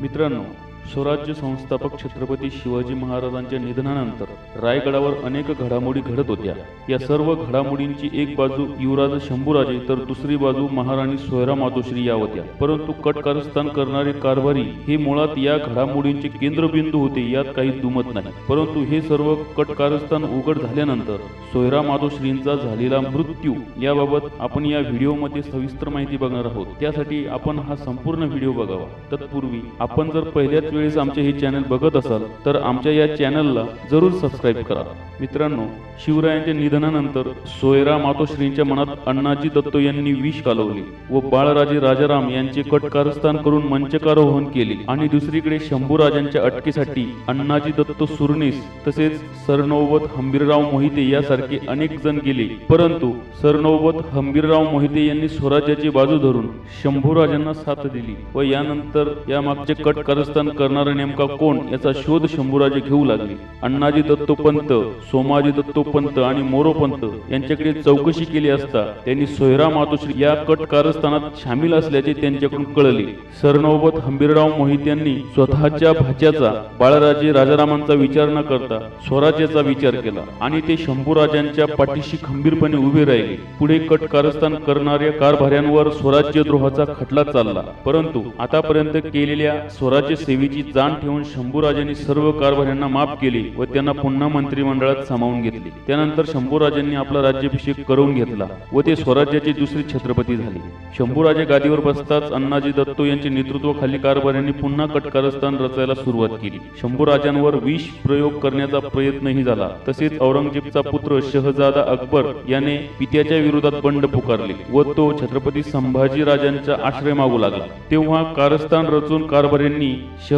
मित्रांनो स्वराज्य संस्थापक छत्रपती शिवाजी महाराजांच्या निधनानंतर रायगडावर अनेक घडामोडी घडत होत्या. या सर्व घडामोडींची एक बाजू युवराज शंभूराजे तर दुसरी बाजू महाराणी सोयरा मातोश्री या होत्या परंतु कटकारस्थान करणारे कारभारी हे मुळात या घडामोडींचे केंद्रबिंदू होते यात काही दुमत नाही. परंतु हे सर्व कटकारस्थान उघड झाल्यानंतर सोयरा मातोश्रींचा झालेला मृत्यू याबाबत आपण या व्हिडिओमध्ये सविस्तर माहिती बघणार आहोत. त्यासाठी आपण हा संपूर्ण व्हिडिओ बघावा. तत्पूर्वी आपण जर पहिल्याच वेळेस आमचे हे चॅनल बघत असाल तर आमच्या या चॅनलला जरूर सबस्क्राईब करा. मित्रांनो शिवरायांच्या निधनानंतर सोयरा मातोश्रींच्या मनात अण्णाजी दत्तो यांनी विष कालवले व बाळराजे राजाराम यांचे कटकारस्थान करून मंचकारोहण केले आणि दुसरीकडे शंभूराजांच्या अटकेसाठी अण्णाजी दत्तो सुरनीस तसेच सरनौबत हंबीरराव मोहिते यासारखे अनेक जण गेले. परंतु सरनौबत हंबीरराव मोहिते यांनी स्वराज्याची बाजू धरून शंभूराजांना साथ दिली व यानंतर या मागचे कट कारस्थान करणारा नेमका कोण याचा शोध शंभूराजे घेऊ लागले. अण्णाजी दत्तोपंत सोमाजी दत्तोपंत आणि मोरोपंत यांच्याकडे चौकशी केली असता त्यांनी सोयरा मातोश्री या कट कारस्थानात सामील असल्याचे त्यांच्याकडून कळले. सरनौबत हंबीरराव मोहित यांनी स्वतःच्या भाच्याचा बाळराजे राजारामांचा विचार न करता स्वराज्याचा विचार केला आणि ते शंभूराजांच्या पाठीशी खंबीरपणे उभे राहिले. पुढे कट कारस्थान करणाऱ्या कारभाऱ्यांवर स्वराज्यद्रोहाचा खटला चालला. परंतु आतापर्यंत केलेल्या स्वराज्य सेवेची जाण ठेवून शंभूराजांनी सर्व कारभाऱ्यांना माफ केली व त्यांना पुन्हा मंत्रिमंडळात सामावून घेतले. त्यानंतर शंभूराजांनी आपला राज्याभिषेक करून घेतला व ते स्वराज्याचे दुसरे छत्रपती झाले. शंभूराजे गादीवर बसताच अण्णाजी दत्तो यांच्या नेतृत्वाखाली कारभाऱ्यांनी पुन्हा कटकारस्थान रचायला सुरुवात केली. शंभूराजांवर विष प्रयोग करण्याचा प्रयत्नही झाला. तसेच औरंगजेबचा पुत्र शहजादा अकबर याने पित्याच्या विरोधात बंड पुकारले व तो छत्रपती संभाजी राजांचा आश्रय मागू लागला. तेव्हा कारस्थान रचून कारभाऱ्यांनी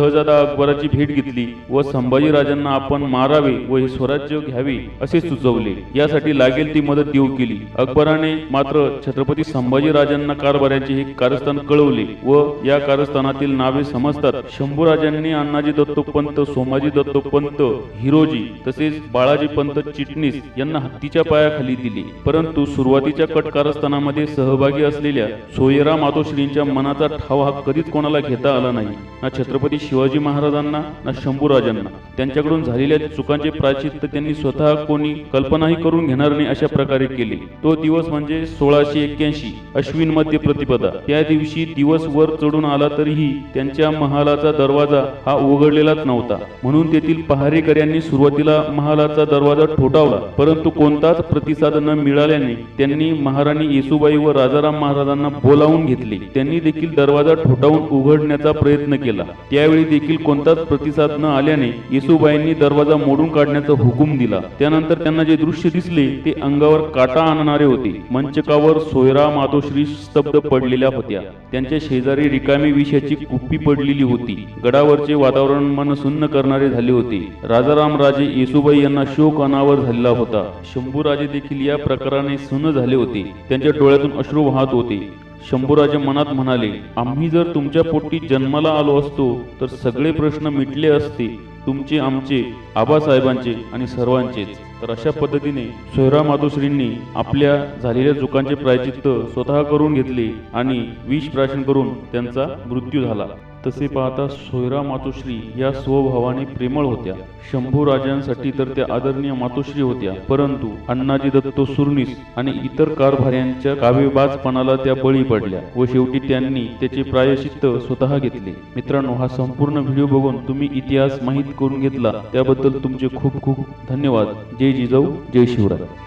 शहजादा अकबराची भेट घेतली व संभाजी राजांना आपण मारावे व हे स्वराज्य घ्यावे असे सुचवले. यासाठी लागेल ती मदत देऊ केली. अकबराने मात्र छत्रपती संभाजी राजांना कारभाऱ्यांचे हे कारस्थान कळवले व या कारस्थानातील नावे समजतात. शंभूराजांनी अण्णाजी दत्तोपंत सोमाजी दत्तोपंत हिरोजी तसेच बाळाजी पंत चिटणीस यांना हत्तीच्या पायाखाली दिले. परंतु सुरुवातीच्या कट कारस्थानामध्ये सहभागी असलेल्या सोयरा मातोश्रींच्या मनाचा ठाव हा कधीच कोणाला घेता आला नाही. ना छत्रपती शिवाजी महाराजांना ना शंभूराजांना. त्यांच्याकडून झालेल्या चुकांचे प्राचित्त त्यांनी स्वतः कोणी कल्पनाही करून घेणार नाही अशा प्रकारे केले. तो दिवस म्हणजे सोळाशे एक्क्याऐंशी अश्विन मध्य प्रतिपदा. त्या दिवशी दिवस वर चढून आला तरीही त्यांच्या महालाचा दरवाजा हा उघडलेलाच नव्हता. म्हणून तेथील पहारेकऱ्यांनी सुरुवातीला महालाचा दरवाजा ठोठावला. परंतु कोणताच प्रतिसाद न मिळाल्याने त्यांनी महाराणी येसुबाई व राजाराम महाराजांना बोलावून घेतले. त्यांनी देखील दरवाजा ठोठावून उघडण्याचा प्रयत्न केला. त्यावेळी देखील कोणताच प्रतिसाद न आल्याने येसुबाईंनी दरवाजा मोडून काढण्याचा हुकूम दिला. त्यानंतर त्यांना जे दृश्य दिसले ते अंगावर काटा आणणारे होते. मंचकावर सोयरा मातोश्री स्तब्ध पडलेल्या होत्या. त्यांच्या शेजारी रिकामी विषयाची कुप्पी पडलेली होती. गडावरचे वातावरण मन सुन्न करणारे झाले होते. राजाराम राजे येसुबाई यांना शोक अनावर झालेला होता. शंभूराजे देखील या प्रकाराने सुन्न झाले होते. त्यांच्या डोळ्यातून अश्रू वाहत होते. शंभूराजे मनात म्हणाले आम्ही जर तुमच्या पोटी जन्माला आलो असतो तर सगळे प्रश्न मिटले असते तुमचे आमचे आबासाहेबांचे आणि सर्वांचेच. तर अशा पद्धतीने सोयरा मातोश्रींनी आपल्या झालेल्या चुकांचे प्रायचित्त स्वतः करून घेतले आणि विष प्राशन करून त्यांचा मृत्यू झाला. तसे पाहता सोयरा मातोश्री या स्वभावाने प्रेमळ होत्या. शंभू राजांसाठी तर त्या आदरणीय मातोश्री होत्या. परंतु अण्णाजी दत्तो सुरनीस आणि इतर कारभाऱ्यांच्या कावेबाजपणाला त्या बळी पडल्या व शेवटी त्यांनी त्याचे प्रायश्चित्त स्वतः घेतले. मित्रांनो हा संपूर्ण व्हिडिओ बघून तुम्ही इतिहास माहीत करून घेतला. त्याबद्दल तुमचे खूप खूप धन्यवाद. जय जिजाऊ जय शिवराय.